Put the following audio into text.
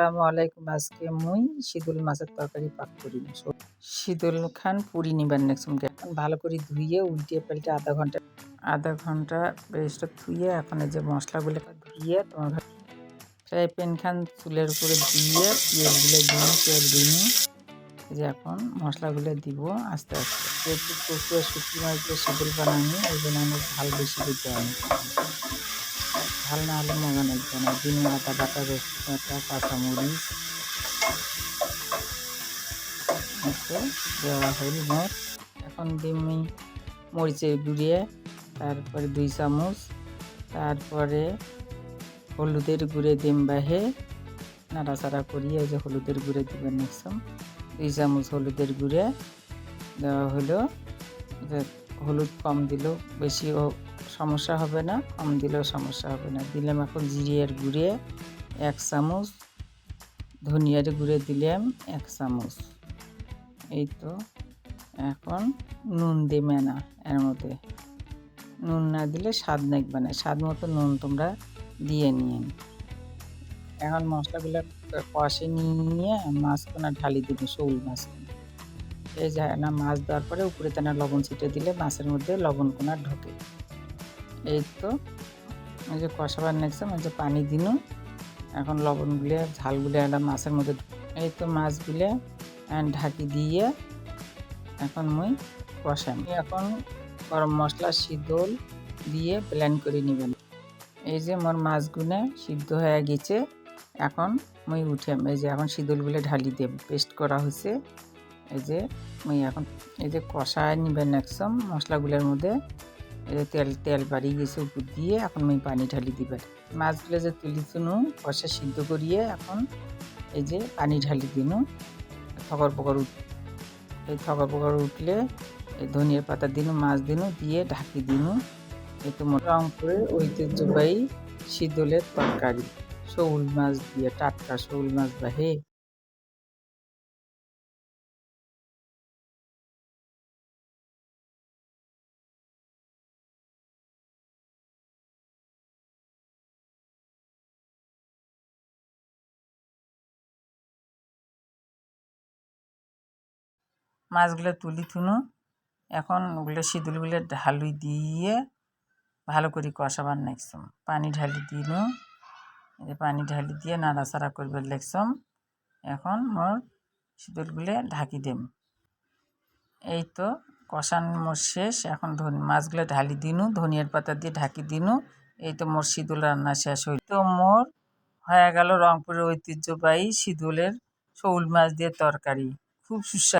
আসসালামু আলাইকুম। আজকে মুই শীতল মাছের তরকারি পাক করি শীতল খান, পুরি নিবার নেক্সট এখন ভালো করে ধুইয়ে উল্টিয়ে পাল্টে আধা ঘণ্টা আধা ঘণ্টা পেস্টটা ধুইয়ে এখন যে মশলাগুলো ধুইয়ে তোমার ফ্রাই প্যান খান, চুলের উপরে দিয়ে পেঁয়াজগুলো দিন তেল দিন যে এখন মশলাগুলো দিব আস্তে আস্তে। যেহেতু কচু আর শুকনো মাছ শীতল বানানি ওই জন্য অনেক ঝাল বেশি দিতে হয় ঝাল না হলে মজা লাগবে না। দিন আদা বাটা রসুন বাটা কাঁচামরিচ দেওয়া হল মোট এখন দিমি মরিচে গুঁড়িয়ে তারপরে দুই চামচ, তারপরে হলুদের গুঁড়ে ডিম বাহে নাড়াচাড়া করিয়ে যে হলুদের গুঁড়ে দিবেন নিচ্ছম দুই চামচ হলুদের গুঁড়ে দেওয়া হলো। হলুদ কম দিলেও বেশি সমস্যা হবে না, কম দিলেও সমস্যা হবে না। দিলাম এখন জিরিয়ার গুঁড়ে এক চামচ, ধনিয়ার গুঁড়ে দিলাম এক চামচ। এই তো এখন নুন দেবে না এর মধ্যে। নুন না দিলে স্বাদ নাকবে না, স্বাদ মতো নুন তোমরা দিয়ে নিয়ে এখন মশলাগুলো কষে নিয়ে মাছখানা ঢালি দিবি, শৌল মাছ এই যায় না, মাছ দেওয়ার পরে উপরে তেনা লবণ ছিটে দিলে মাছের মধ্যে লবণ কোনা ঢোকে। এই তো ওই যে কষাবার নেক্সট ওই যে পানি দিন। এখন লবণগুলো ঝালগুলো একটা মাছের মধ্যে এই তো মাছগুলো ঢাকি দিয়ে এখন মুই কষাম। এখন গরম মশলা শীতল দিয়ে প্ল্যান করে নেবেন। এই যে মোর মাছগুলো সিদ্ধ হয়ে গেছে, এখন মুই উঠাম। এই যে এখন শীতলগুলো ঢালি দেব পেস্ট করা হয়েছে। এই যে মুই এখন এই যে কষায় নিবেন একদম মশলাগুলোর মধ্যে। তেল তেল বাড়িয়ে গেছে উপর দিয়ে, এখন আমি পানি ঢালি দিবার। মাছগুলো যে তুলি তুনু কষা সিদ্ধ করিয়ে এখন এই যে পানি ঢালি দিনু। থকর পকর উঠ, এই থকর পকর উঠলে এই ধনিয়ার পাতা দিনু, মাছ দিনু, দিয়ে ঢাকি দিনু। এই তো রংপুরের ঐতিহ্যবাহী শীতলের তরকারি। শৌল মাছ দিয়ে, টাটকা শৌল মাছ বা হে মাছগুলো তুলি থুনু। এখন ওগুলো শীতলগুলো ঢালুই দিয়ে ভালো করে কষাবার নেক্সম পানি ঢালি দিন। পানি ঢালি দিয়ে নাড়াচাড়া করবার লেগছম এখন মোর শীতলগুলো ঢাকি দেম। এই তো কষান মোর শেষ। এখন ধন মাছগুলো ঢালি দিনু, ধনিয়ার পাতা দিয়ে ঢাকি দিনু। এই তো মোর শীতল রান্না শেষ হইল। তো মোর হয়ে গেল রংপুরের ঐতিহ্যবাহী শীতলের শৌল মাছ দিয়ে তরকারি। খুব সুস্বাদু।